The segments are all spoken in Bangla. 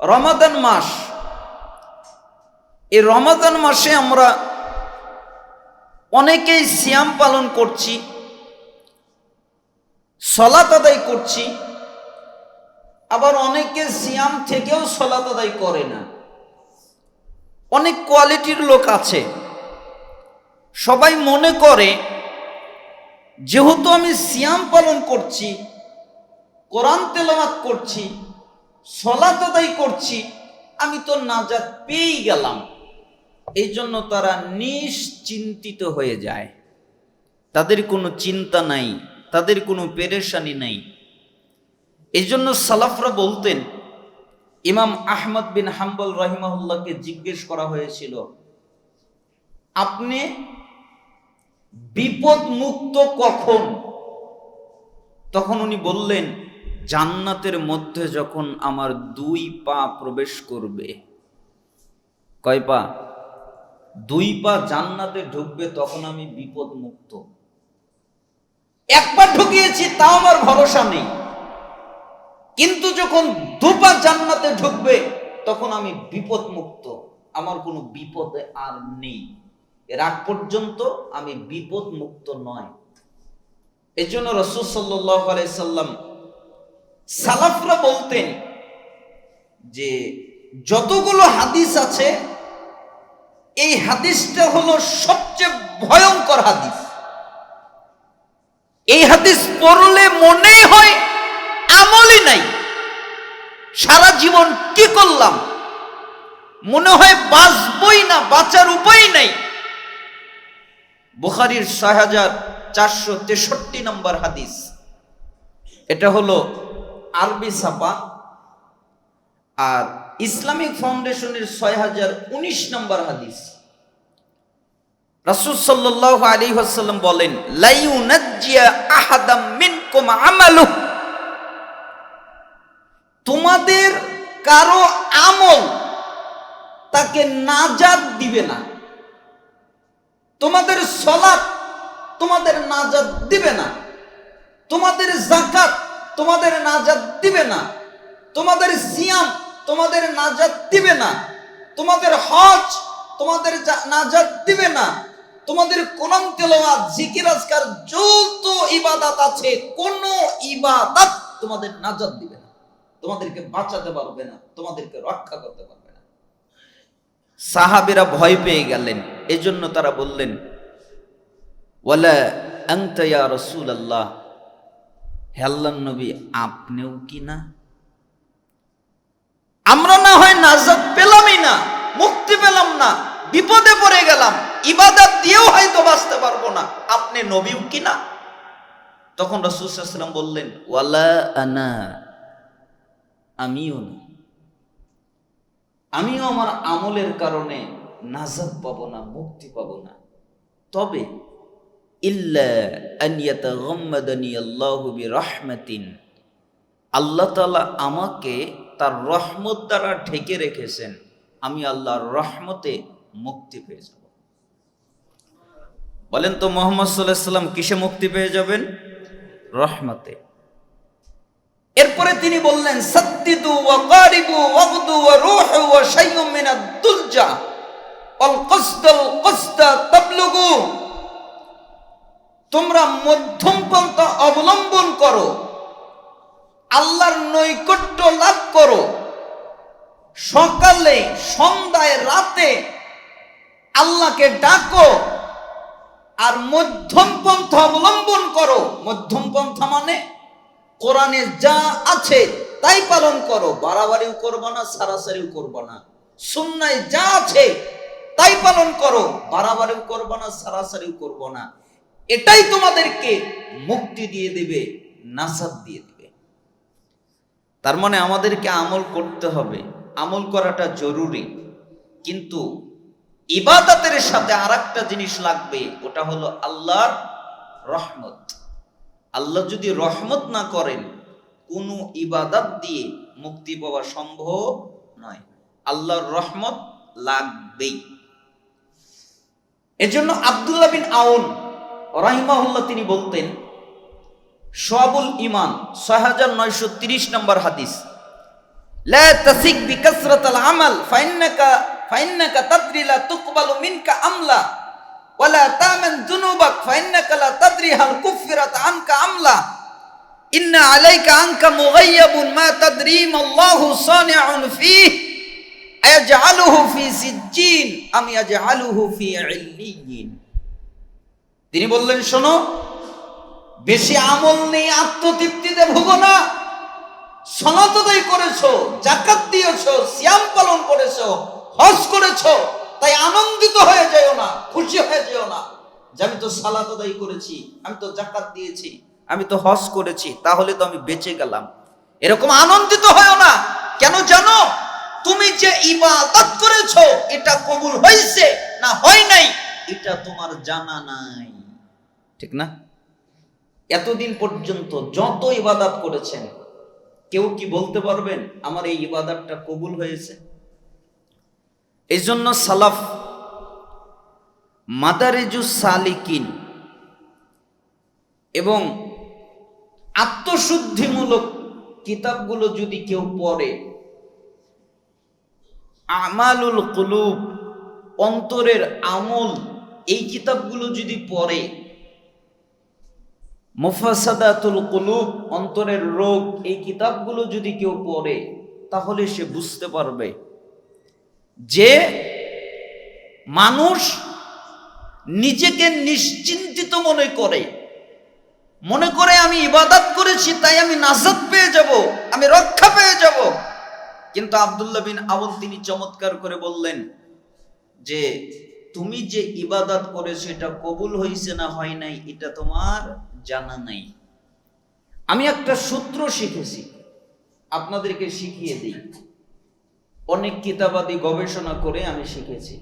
রমাদান মাস। এই রমাদান মাসে আমরা অনেকেই সিয়াম পালন করছি সলাত আদায় করছি, আবার অনেকে সিয়াম থেকেও সলাত আদায় করে না। অনেক কোয়ালিটির লোক আছে। সবাই মনে করে, যেহেতু আমি সিয়াম পালন করছি, কোরআন তেলাওয়াত করছি সলাত আদায় করছি, আমি তো নাজাত পেয়েই গেলাম। এই জন্য তারা নিশ্চিন্তিত হয়ে যায়। তাদের কোনো চিন্তা নাই, তাদের কোনো পেরেশানি নাই। এই জন্য সালাফরা বলতেন, ইমাম আহমদ বিন হাম্বল রহিমাহুল্লাহকে জিজ্ঞেস করা হয়েছিল, আপনি বিপদ মুক্ত কখন? তখন উনি বললেন জান্নাতের মধ্যে যখন আমার দুই পা প্রবেশ করবে, কয় পা? দুই পা জান্নাতে ঢুকবে তখন আমি বিপদ মুক্ত একবার ঢুকিয়েছি, তাও আমার ভরসা নেই। কিন্তু যখন দুপা জান্নাতে ঢুকবে, তখন আমি বিপদ মুক্ত আমার কোনো বিপদে আর নেই। এর আগ পর্যন্ত আমি বিপদ মুক্ত নয়। এই জন্য রসুল সাল্লাহ আলাইসাল্লাম সালাফরা বলতেন যে যতগুলো হাদিস আছে, এই হাদিসটা হলো সবচেয়ে ভয়ঙ্কর হাদিস। এই হাদিস পড়লে মনেই হয় আমলই নাই। সারা জীবন কি করলাম? মনে হয় বাঁচবই না, বাঁচার উপায় নাই। বুখারির ছয় হাজার চারশো তেষট্টি নম্বর হাদিস। এটা হলো আরবি ছাপা। আর ইসলামিক ফাউন্ডেশনের ছয় হাজার উনিশ নম্বর হাদিস। রাসুল সাল্লাহ আলী হাসাল্লাম বলেন আহাদাম আমালু তোমাদের কারও আমল তাকে নাজাত দিবে না। তোমাদের সলাপ তোমাদের নাজাত দিবে না। তোমাদের জাকাত তোমাদের নাজাত দিবে না। তোমাদের সিয়াম তোমাদের নাজাত দিবে না। তোমাদের হজ তোমাদের নাজাত দিবে না। তোমাদের কোরআন জিকির, আজকার যত ইবাদত আছে, কোন ইবাদত তোমাদের নাজাত দিবে না। তোমাদেরকে বাঁচাতে পারবে না, তোমাদেরকে রক্ষা করতে পারবে না। সাহাবেরা ভয় পেয়ে গেলেন। এজন্য তারা বললেন, ওয়ালা আনতা ইয়া রাসূলুল্লাহ? হে আল্লাহর নবী আপনিও কি না? আমরা না হয় নাজাত পেলামই না, মুক্তি পেলাম না, বিপদে পড়ে গেলাম, ইবাদত দিয়েও হয়তো বাঁচতে পারব না, আপনি নবীও কি না? তখন রসুলাম বললেন, ওয়ালা আনা, আমিও না। আমিও আমার আমলের কারণে নাজাত পাবো না, মুক্তি পাবো না। তবে ইল্লা আল্লাহু তাআলা আমাকে তার রহমত দ্বারা ঢেকে রেখেছেন। আমি আল্লাহর রহমতে মুক্তি পেয়ে যাব। বলেন তো মোহাম্মদ সাল্লাহ সাল্লাম কিসে মুক্তি পেয়ে যাবেন? রহমতে। এরপরে তিনি বললেন, সদ্দিদু ওয়া কারিবু ওয়াগদু ওয়া রূহু তোমরা মধ্যম পন্থা অবলম্বন করো। আল্লাহর নৈকট্য লাভ করো। সকালে, সন্ধ্যায়, রাতে আল্লাহকে ডাকো আর মধ্যম পন্থা অবলম্বন করো। মধ্যম পন্থা মানে কোরআনে যা আছে তাই পালন করো। বাড়াবাড়িও করব না, সারাসারিও করব না। সুন্নায় যা আছে তাই পালন করো। বাড়াবাড়িও করব না, সারাসারিও করব না। এটাই তোমাদেরকে মুক্তি দিয়ে দেবে নাসাদ দিয়ে দেবে। তার মানে আমাদেরকে আমল করতে হবে। আমল করাটা জরুরি। কিন্তু ইবাদতের সাথে আর জিনিস লাগবে, ওটা হলো আল্লাহর রহমত। আল্লাহ যদি রহমত না করেন, কোনো ইবাদত দিয়ে মুক্তি পাওয়া সম্ভব নয়। আল্লাহর রহমত লাগবেই। এজন্য আব্দুল্লাহ বিন আউন রাহিমাহুল্লাহ তিনি বলতেন, সবুল ইমান ছয় হাজার নয়শো তিরিশ নম্বর হাদিস। আমাল, ফাইন্নাকা ফাইন্নাকা তাদরিলা তুকবালু মিনকা আমলা। ওয়ালা তামান জুনুবাক, ফাইন্নাকা লা তাদরি হাল কুফিরাত আনকা আমলা। ইন্না আলাইকা আনকা মুগাইয়াবুন মা তাদরিম আল্লাহু সানিউন ফীহ। আয়াজআলুহু ফী সিজ্জিন, আম ইয়াজআলুহু ফী ইল্লিয়িন তিনি বললেন, শোনো, বেশি আমল নেই, আত্মতৃপ্তিতে ভুগো না। জাকাত পালন করেছ, হজ করেছ, তাই আনন্দিত হয়ে যেও না, খুশি হয়ে যেও না। যে আমি তো সালাত করেছি, আমি তো জাকাত দিয়েছি, আমি তো করেছি, তাহলে তো আমি বেঁচে গেলাম। এরকম আনন্দিত হয়েও না। কেন জানো? তুমি যে ইবাদত করেছ, এটা কবুল হয়েছে না হয় নাই, এটা তোমার জানা নাই। ঠিক না? এতদিন পর্যন্ত যত ইবাদত করেছেন, কেউ কি বলতে পারবেন আমার এই ইবাদতটা কবুল হয়েছে? এই জন্য সালাফ মাদারেজু সালিকিন এবং আত্মশুদ্ধিমূলক কিতাবগুলো যদি কেউ পড়ে, আমালুল কুলুব, অন্তরের আমল, এই কিতাবগুলো যদি পড়ে মুফাসাদাতুল কুলুব, অন্তরের রোগ, এই কিতাবগুলো যদি কেউ পড়ে, তাহলে সে বুঝতে পারবে যে মানুষ নিজেকে নিশ্চিন্তিত মনে করে। মনে করে আমি ইবাদত করেছি, তাই আমি নাজাত পেয়ে যাব, আমি রক্ষা পেয়ে যাব। কিন্তু আব্দুল্লাহ বিন আবুল তিনি চমৎকার করে বললেন যে, তুমি যে ইবাদত করেছ, এটা কবুল হয়েছে না হয় নাই, এটা তোমার জানা নাই। আমি একটা সূত্র শিখেছি। আপনাদেরকে শিখিয়ে দিই। অনেক কিতাবাদি গবেষণা করে আমি শিখেছি।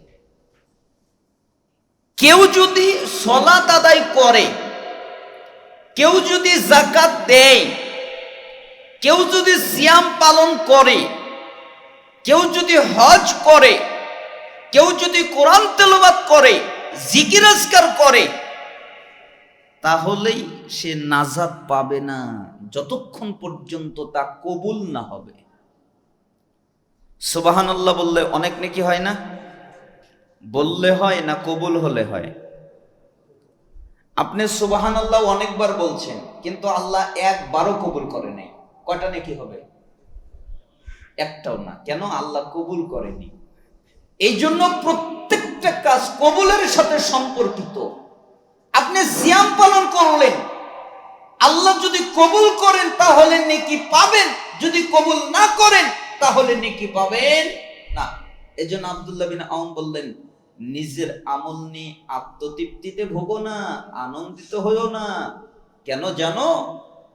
কেউ যদি সলাত আদায় করে, কেউ যদি জাকাত দেয়, কেউ যদি সিয়াম পালন করে, কেউ যদি হজ করে, কেউ যদি কোরআন তেলাওয়াত করে জিকিরাজকার করে তাহলেই সে নাজাত পাবে না, যতক্ষণ পর্যন্ত তা কবুল না হবে। সুবাহানাল্লাহ বললে অনেক নাকি হয় না? বললে হয় না কবুল হলে হয়। আপনি সুবাহান আল্লাহ অনেকবার বলছেন, কিন্তু আল্লাহ একবারও কবুল করে নাই। কয়টা নাকি হবে? একটাও না। কেন? আল্লাহ কবুল করেনি। এই জন্য প্রত্যেকটা কাজ কবুলের সাথে সম্পর্কিত। আপনি সিয়াম পালন করলেন। আল্লাহ যদি কবুল করেন, তাহলে নেকি পাবেন। যদি কবুল না করেন, তাহলে নেকি পাবেন না। এজন্য আব্দুল্লাহ বিন আউন বললেন, নিজের আমল নিয়ে আত্মতৃপ্তিতে ভোগো না, আনন্দিত হইও না। কেন জানো?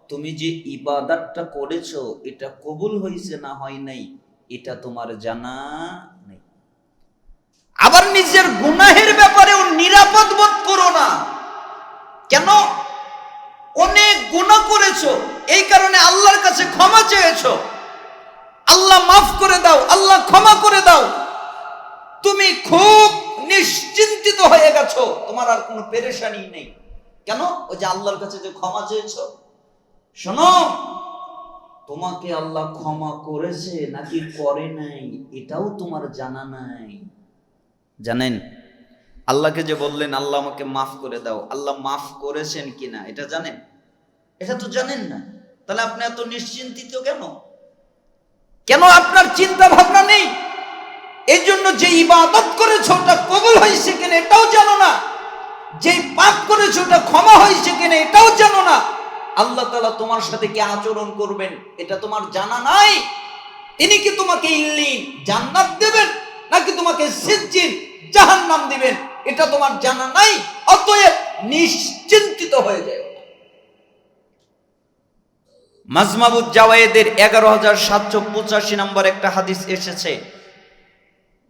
তুমি যে ইবাদতটা করেছ, এটা কবুল হয়েছে না হয় নাই, এটা তোমার জানা নেই। আবার নিজের গুনাহের ব্যাপারেও নিরাপদ বোধ করো না। কেন? অনেক গুনাহ করেছ, এই কারণে আল্লাহর কাছে ক্ষমা চেয়েছো। আল্লাহ মাফ করে দাও, আল্লাহ ক্ষমা করে দাও। তুমি খুব নিশ্চিন্তিত হয়ে গেছো, তোমার আর কোনো পেরেশানি নেই। কেন? ওই যে আল্লাহর কাছে যে ক্ষমা চেয়েছো। শোনো, তোমাকে আল্লাহ ক্ষমা করেছে নাকি করে নাই, এটাও তোমার জানা নাই। জানেন আল্লাহকে যে বললেন, আল্লাহ আমাকে মাফ করে দাও। আল্লাহ মাফ করেছেন কিনা, এটা জানেন? এটা তো জানেন না। তাহলে আপনি এত নিশ্চিন্তিত কেন? কেন আপনার চিন্তা ভাবনা নেই? এই জন্য যে ইবাদত করেছ, ওটা কবুল হয়েছে কিনা, এটাও জানো না। যে পাপ করেছ, ওটা ক্ষমা হয়েছে কিনা, এটাও জানো না। আল্লাহ তালা তোমার সাথে কি আচরণ করবেন, এটা তোমার জানা নাই? তিনি কি তোমাকে ইল্লিন জান্নাত দেবেন, নাকি তোমাকে সিজ্জিন জাহান্নাম দিবেন? এটা তোমার জানা নাই, অতএব নিশ্চিন্তিত হয়ে যায় মাজমাবুদ জাওয়ায়েদের এগারো হাজার সাতশো পঁচাশি নম্বর একটা হাদিস এসেছে।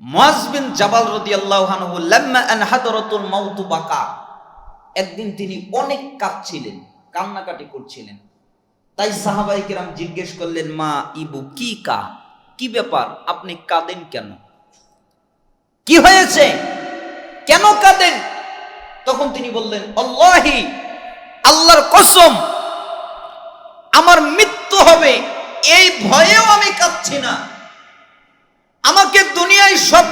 মুয়াজবিন জাবাল রাদিয়াল্লাহু আনহু, লাম্মা আন হাদরাতুল মাউত বাকা। একদিন তিনি অনেক কাঁদছিলেন, কান্নাকাটি করছিলেন। তাই সাহাবাই কিরাম জিজ্ঞেস করলেন, মা ইবু, কি কা? কি ব্যাপার? আপনি কাঁদেন কেন? কি হয়েছে? কেন কাঁদেন? তখন তিনি বললেন অল্লাহি আল্লাহর কসম, আমার মৃত্যু হবে, এই ভয়েও আমি কাঁদছি না। আমাকে দুনিয়ায় সব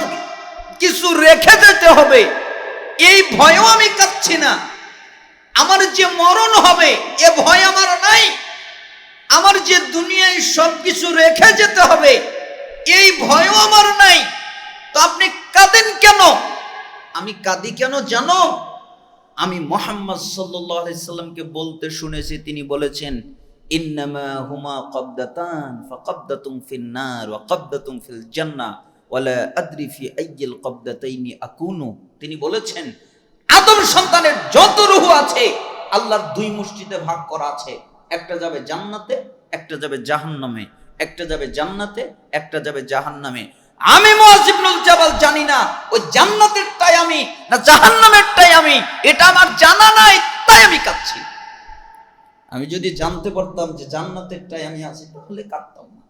কিছু রেখে যেতে হবে, এই ভয়েও আমি কাঁদছি না। আমার যে মরণ হবে, এ ভয় আমার নাই। আমার যে দুনিয়ায় সব কিছু রেখে যেতে হবে, এই ভয়ও আমার নাই। তো আপনি কাঁদেন কেন? আমি কাঁদি কেন জানো? আমি মোহাম্মদ সাল্লামকে বলতে শুনেছি, তিনি বলেছেন হুমা আদরি ফি আকুনু। তিনি বলেছেন, আদম সন্তানের যত রূহ আছে, আল্লাহর দুই মুষ্টিতে ভাগ করা আছে। একটা যাবে জান্নাতে, একটা যাবে জাহান্নামে। একটা যাবে জান্নাতে, একটা যাবে জাহান্নামে। আমি মুয়াজিবনুল জাবাল জানি না, ওই জান্নাতেরটাই আমি না জাহান্নামেরটাই আমি, এটা আমার জানা নাই, তাই আমি কাঁদছি। আমি যদি জানতে পারতাম যে জান্নাতের জান্নাতেরটাই আমি আছি, তাহলে কাঁদতাম না।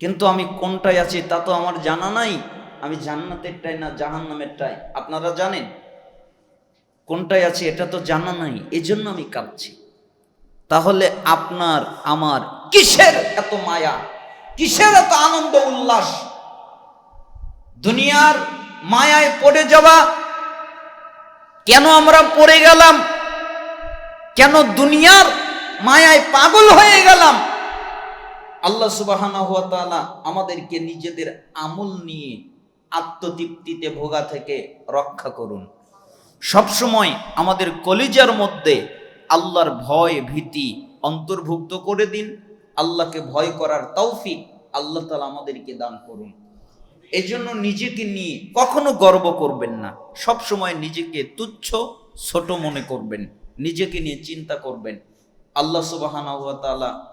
কিন্তু আমি কোনটাই আছি, তা তো আমার জানা নাই, আমি জান্নাতের জান্নাতেরটাই না জাহান্নামের জাহান্নামেরটাই আপনারা জানেন? কোনটাই আছে, এটা তো জানা নাই এই জন্য আমি কাঁদছি। তাহলে আপনার, আমার কিসের এত মায়া? কিসের এত আনন্দ, উল্লাস? দুনিয়ার মায়ায় পড়ে যাওয়া, কেন আমরা পড়ে গেলাম? কেন দুনিয়ার মায়ায় পাগল হয়ে গেলাম? আল্লাহ সুবাহানা আমাদেরকে নিজেদের আমল নিয়ে আত্মতৃপ্তিতে ভোগা থেকে রক্ষা করুন। সবসময় আমাদের কলিজার মধ্যে আল্লাহর ভয় ভীতি অন্তর্ভুক্ত করে দিন। আল্লাহকে ভয় করার তৌফিক আল্লাহ তালা আমাদেরকে দান করুন। এজন্য নিজেকে নিয়ে কখনো গর্ব করবেন না। সব সময় নিজেকে তুচ্ছ, ছোট মনে করবেন। নিজেকে নিয়ে চিন্তা করবেন। আল্লাহ সুবাহানা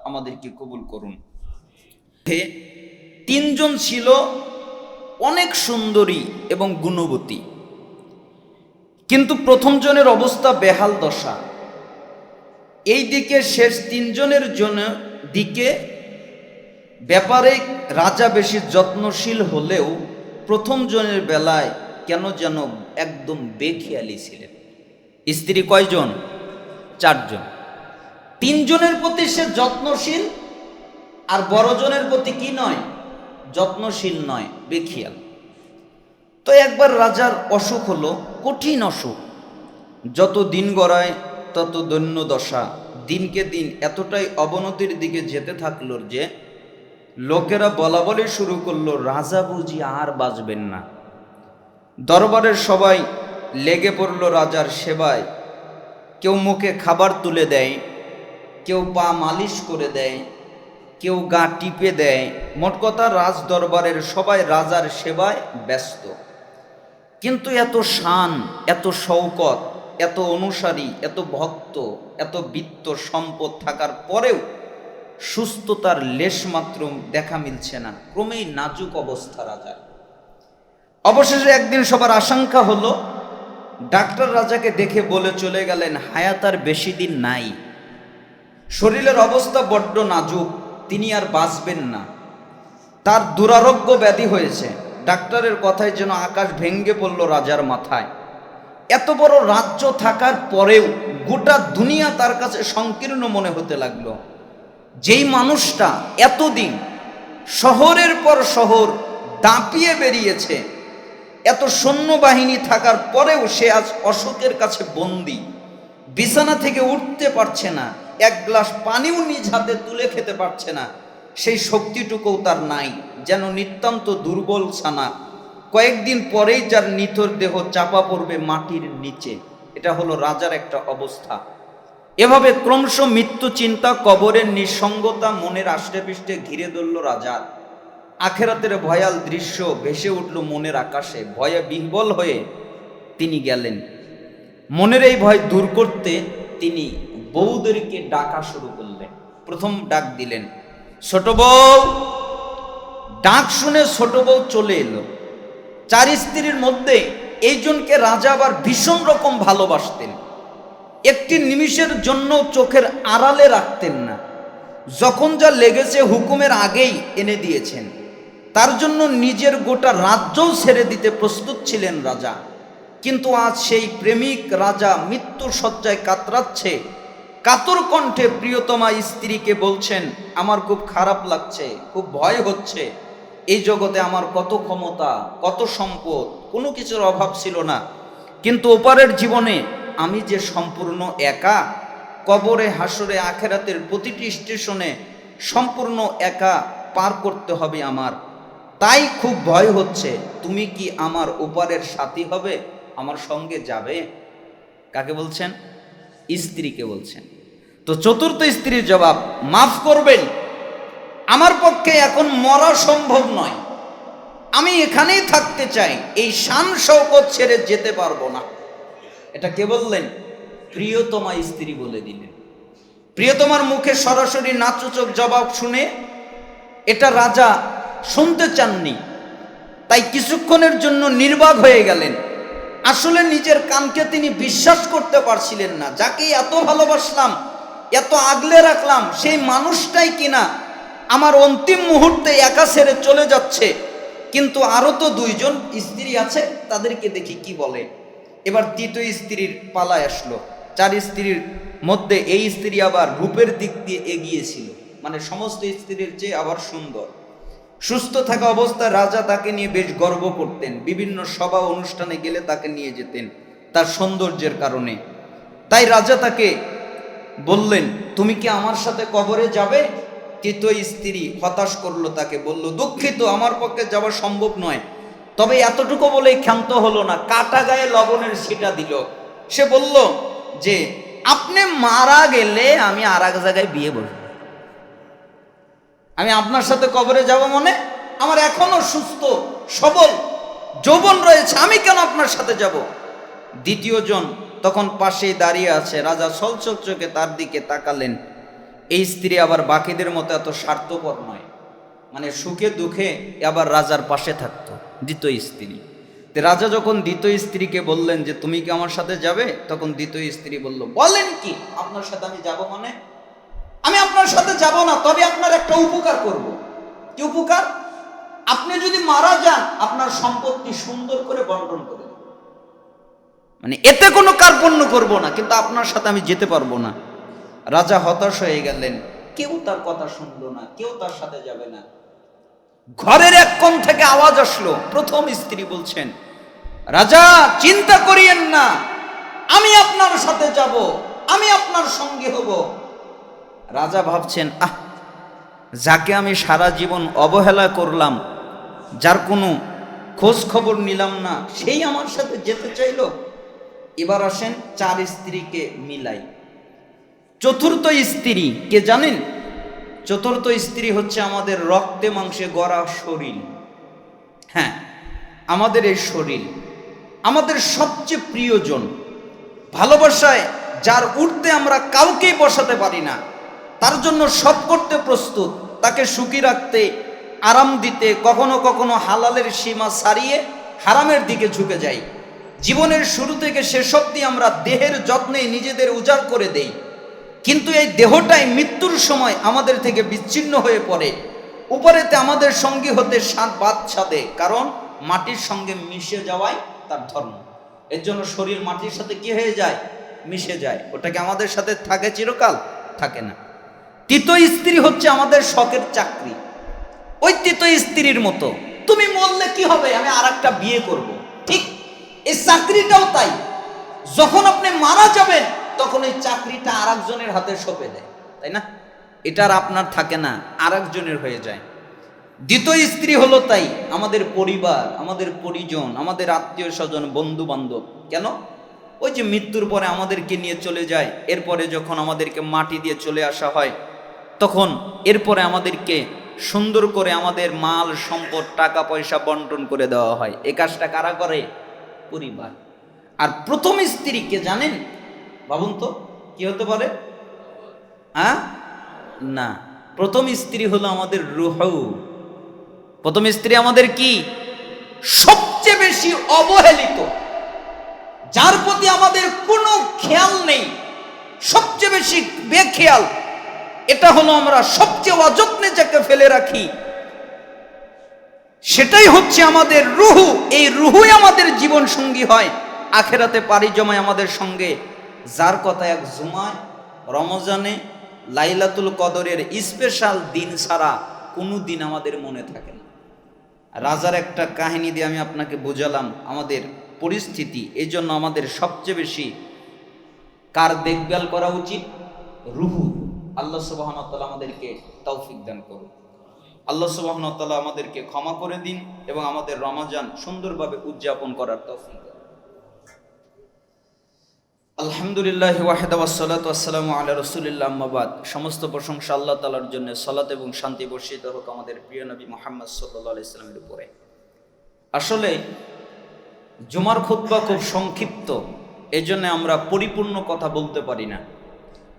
আমাদেরকে কবুল করুন। তিনজন ছিল অনেক সুন্দরী এবং গুণবতী। কিন্তু প্রথম জনের অবস্থা বেহাল দশা। এই দিকে শেষ তিনজনের জন্য দিকে ব্যাপারে রাজা বেশি যত্নশীল হলেও প্রথম জনের বেলায় কেন যেন একদম বেখেয়ালি ছিলেন। স্ত্রী কয়জন? চারজন। তিনজনের প্রতি সে যত্নশীল আর বড়জনের প্রতি কি নয়? যত্নশীল নয়, বেখিয়াল। তো একবার রাজার অসুখ হলো, কঠিন অসুখ। যত দিন গড়ায়, তত দৈন্য দশা দিনকে দিন এতটাই অবনতির দিকে যেতে থাকল যে, লোকেরা বলা বলে শুরু করল, রাজা বুঝি আর বাঁচবেন না। দরবারের সবাই লেগে পড়ল রাজার সেবায়। কেউ মুখে খাবার তুলে দেয়, কেউ পা মালিশ করে দেয়, কেউ গা টিপে দেয়। মোট কথা, রাজ দরবারের সবাই রাজার সেবায় ব্যস্ত। কিন্তু এত শান, এত শৌকত এত অনুসারী, এত ভক্ত, এত বিত্ত সম্পদ থাকার পরেও সুস্থতার লেশমাত্র দেখা মিলছে না। ক্রমেই নাজুক অবস্থা রাজার। অবশেষে একদিন সবার আশঙ্কা হলো, ডাক্তার রাজাকে দেখে বলে চলে গেলেন, হায়াত আর বেশি দিন নাই। শরীরের অবস্থা বড্ড নাজুক, তিনি আর বাঁচবেন না। তার দুরারোগ্য ব্যাধি হয়েছে। ডাক্তারের কথায় যেন আকাশ ভেঙ্গে পড়ল রাজার মাথায়। এত বড় রাজ্য থাকার পরেও গোটা দুনিয়া তার কাছে সংকীর্ণ মনে হতে লাগল। যেই মানুষটা এতদিন শহরের পর শহর দাপিয়ে বেরিয়েছে, এত সৈন্যবাহিনী থাকার পরেও সে আজ অশোকের কাছে বন্দি। বিছানা থেকে উঠতে পারছে না, এক গ্লাস পানিও নিজ হাতে তুলে খেতে পারছে না। সেই শক্তিটুকুও তার নাই, যেন নিতান্ত দুর্বল ছানা। কয়েকদিন পরেই যার নিথর দেহ চাপা পড়বে মাটির নিচে। এটা হলো রাজার একটা অবস্থা। এভাবে ক্রমশ মৃত্যু চিন্তা, কবরের নিঃসঙ্গতা মনের আষ্টে পৃষ্ঠে ঘিরে ধরল রাজার আখেরাতের ভয়াল দৃশ্য ভেসে উঠল মনের আকাশে। ভয়ে বিহ্বল হয়ে তিনি গেলেন। মনের এই ভয় দূর করতে তিনি বউদেরকে ডাকা শুরু করলেন। প্রথম ডাক দিলেন, ছোট বউ! ডাক শুনে ছোট বউ চলে এলো। চার স্ত্রীর মধ্যে এইজনকে রাজা আবার ভীষণ রকম ভালোবাসতেন। একটি নিমিষের জন্য চোখের আড়ালে রাখতেন না। যখন যা লেগেছে হুকুমের আগেই এনে দিয়েছেন। তার জন্য নিজের গোটা রাজ্যও ছেড়ে দিতে প্রস্তুত ছিলেন রাজা। কিন্তু আজ সেই প্রেমিক রাজা মৃত্যু সজ্জায় কাতরাচ্ছে। কাতর কণ্ঠে প্রিয়তমা স্ত্রীকে বলছেন, আমার খুব খারাপ লাগছে, খুব ভয় হচ্ছে। এই জগতে আমার কত ক্ষমতা, কত সম্পদ, কোনো কিছুর অভাব ছিল না। কিন্তু ওপারের জীবনে আমি যে সম্পূর্ণ একা, কবরে, হাসরে, আখেরাতের প্রতিটি স্টেশনে সম্পূর্ণ একা পার করতে হবে আমার। তাই খুব ভয় হচ্ছে, তুমি কি আমার ওপারের সাথী হবে, আমার সঙ্গে যাবে? কাকে বলছেন? স্ত্রীকে বলছেন। তো চতুর্থ স্ত্রীর জবাব, মাফ করবেন আমার পক্ষে এখন মরা সম্ভব নয়। আমি এখানেই থাকতে চাই, এই শান শৌকত ছেড়ে যেতে পারব না। এটা কে বললেন? প্রিয়তমা স্ত্রী বলে দিলেন। প্রিয়তমার মুখে সরাসরি নাচুচক জবাব শুনে, এটা রাজা শুনতে চাননি, তাই কিছুক্ষণের জন্য নির্বাক হয়ে গেলেন। আসলে নিজের কানকে তিনি বিশ্বাস করতে পারছিলেন না। যাকে এত ভালোবাসলাম, এত আগলে রাখলাম, সেই মানুষটাই কিনা আমার অন্তিম মুহূর্তে একা ছেড়ে চলে যাচ্ছে। কিন্তু আরও তো দুইজন স্ত্রী আছে, তাদেরকে দেখি কি বলে। এবার তৃতীয় স্ত্রীর পালায় আসলো। চার স্ত্রীর মধ্যে এই স্ত্রী আবার রূপের দিক দিয়ে এগিয়েছিল মানে সমস্ত স্ত্রীর চেয়ে আবার সুন্দর। সুস্থ থাকা অবস্থায় রাজা তাকে নিয়ে বেশ গর্ব করতেন। বিভিন্ন সভা অনুষ্ঠানে গেলে তাকে নিয়ে যেতেন তার সৌন্দর্যের কারণে। তাই রাজা তাকে বললেন, তুমি কি আমার সাথে কবরে যাবে? তৃতীয় স্ত্রী হতাশ করল তাকে, বলল, দুঃখিত, আমার পক্ষে যাওয়া সম্ভব নয়। তবে এতটুকু বলেই ক্ষান্ত হলো না, কাটা গায়ে লবণের সিটা দিল। সে বলল যে, আপনি মারা গেলে আমি আর এক জায়গায় বিয়ে বসবো। আমি আপনার সাথে কবরে যাব মনে আমার এখনও সুস্থ, সবল, যৌবন রয়েছে, আমি কেন আপনার সাথে যাব? দ্বিতীয় জন তখন পাশেই দাঁড়িয়ে আছে, রাজা সলচল চোখে তার দিকে তাকালেন। এই স্ত্রী আবার বাকিদের মতো এত স্বার্থপর নয়। মানে সুখে দুঃখে আবার রাজার পাশে থাকতো, দ্বিতীয় স্ত্রী। রাজা যখন দ্বিতীয় স্ত্রীকে বললেন যে, তুমি কি আমার সাথে যাবে? তখন দ্বিতীয় স্ত্রী বলল, বলেন কি, আপনার সাথে আমি যাব মানে? আমি আপনার সাথে যাব না, তবে আপনার একটা উপকার করব। কি উপকার? আপনি যদি মারা যান, আপনার সম্পত্তি সুন্দর করে বন্টন করে মানে এতে কোনো কার্পণ্য করব না, কিন্তু আপনার সাথে আমি যেতে পারব না। রাজা হতাশ হয়ে গেলেন। কেউ তার কথা শুনলো না কেউ তার সাথে যাবে না। ঘরের এক কোণ থেকে আওয়াজ আসলো প্রথম স্ত্রী বলছেন রাজা চিন্তা করিয়েন না আমি আপনার সাথে যাব আমি আপনার সঙ্গে হব। রাজা ভাবছেন আহ যাকে আমি সারা জীবন অবহেলা করলাম যার কোনো খোঁজ খবর নিলাম না সেই আমার সাথে যেতে চাইলো? এবার আসেন চার স্ত্রীকে মিলাই। চতুর্থ স্ত্রী, কে জানেন? চতুর্থ স্ত্রী হচ্ছে আমাদের রক্তে, মাংসে গড়া শরীর। হ্যাঁ আমাদের এই শরীর। আমাদের সবচেয়ে প্রিয়জন। ভালোবাসায় যার উঠতে আমরা কাউকেই বসাতে পারি না, তার জন্য সব করতে প্রস্তুত। তাকে সুখী রাখতে, আরাম দিতে, কখনো কখনো হালালের সীমা সারিয়ে হারামের দিকে ঝুঁকে যাই। জীবনের শুরু থেকে শেষ অবধি আমরা দেহের যত্নে নিজেদের উজাড় করে দেই। কিন্তু এই দেহটাই মৃত্যুর সময় আমাদের থেকে বিচ্ছিন্ন হয়ে পড়ে। উপরেতে আমাদের সঙ্গী হতে সাত বাদ ছাদে কারণ মাটির সঙ্গে মিশে যাওয়াই তার ধর্ম। এর জন্য শরীর মাটির সাথে কি হয়ে যায়? মিশে যায়। ওটাকে আমাদের সাথে থাকে চিরকাল, থাকে না। তৃতীয় স্ত্রী হচ্ছে আমাদের শখের চাকরি। ওই তৃতীয় স্ত্রীর মতো। তুমি বললে কি হবে? আমি আর বিয়ে করব। ঠিক, এই চাকরিটাও তাই। যখন আপনি মারা যাবেন তখন এই চাকরিটা আর একজনের হাতে সঁপে দেয়, তাই না? এটা আর আপনার থাকে না আর একজনের হয়ে যায়। দ্বিতীয় স্ত্রী হলো তাই, আমাদের পরিবার, আমাদের পরিজন, আমাদের আত্মীয় স্বজন বন্ধু বান্ধব কেন? ওই যে মৃত্যুর পরে আমাদেরকে নিয়ে চলে যায়, এরপরে যখন আমাদেরকে মাটি দিয়ে চলে আসা হয়, তখন এরপরে আমাদেরকে সুন্দর করে আমাদের মাল, সম্পদ, টাকা, পয়সা বন্টন করে দেওয়া হয়। এ কাজটা কারা করে? পরিবার। আর প্রথম স্ত্রীকে জানেন? ভাবুন তো, কি হতে পারে? হ্যাঁ? না। প্রথম স্ত্রী হলো আমাদের রুহ। প্রথম স্ত্রী আমাদের কি? সবচেয়ে বেশি অবহেলিত। যার প্রতি আমাদের কোনো খেয়াল নেই। সবচেয়ে বেশি বেখেয়াল। এটা হলো আমরা সবচেয়ে অযত্নে যাকে ফেলে রাখি। সেটাই হচ্ছে আমাদের রুহু। এই রুহুই আমাদের জীবন সঙ্গী হয়। আখেরাতে পারি জমায় আমাদের সঙ্গে। যার কথা এক জুমায় রমজানে লাইলাতুল কদরের স্পেশাল দিন ছাড়া কোনো দিন আমাদের মনে থাকে না। রাজার একটা কাহিনী দিয়ে আমি আপনাকে বোঝালাম আমাদের পরিস্থিতি এই জন্য আমাদের সবচেয়ে বেশি কার দেখভাল করা উচিত? রুহু। আল্লাহ সুবাহতাল্লাহ আমাদেরকে তৌফিক দান করুন। আল্লাহ সুবাহতাল্লাহ আমাদেরকে ক্ষমা করে দিন এবং আমাদের রমাজান সুন্দরভাবে উদযাপন করার তৌফিক আলহামদুলিল্লাহ ওয়াহেদা ওয়াসালাত আসসালাম আল্লাহ রসুলিল্লা আম্মাবাদ সমস্ত প্রশংসা আল্লাহ তালার জন্য সালাত এবং শান্তি বর্ষিত হোক আমাদের প্রিয় নবী মোহাম্মদ সাল্লাহ ইসলামের উপরে। আসলে জুমার খুতবা খুব সংক্ষিপ্ত এই আমরা পরিপূর্ণ কথা বলতে পারি না।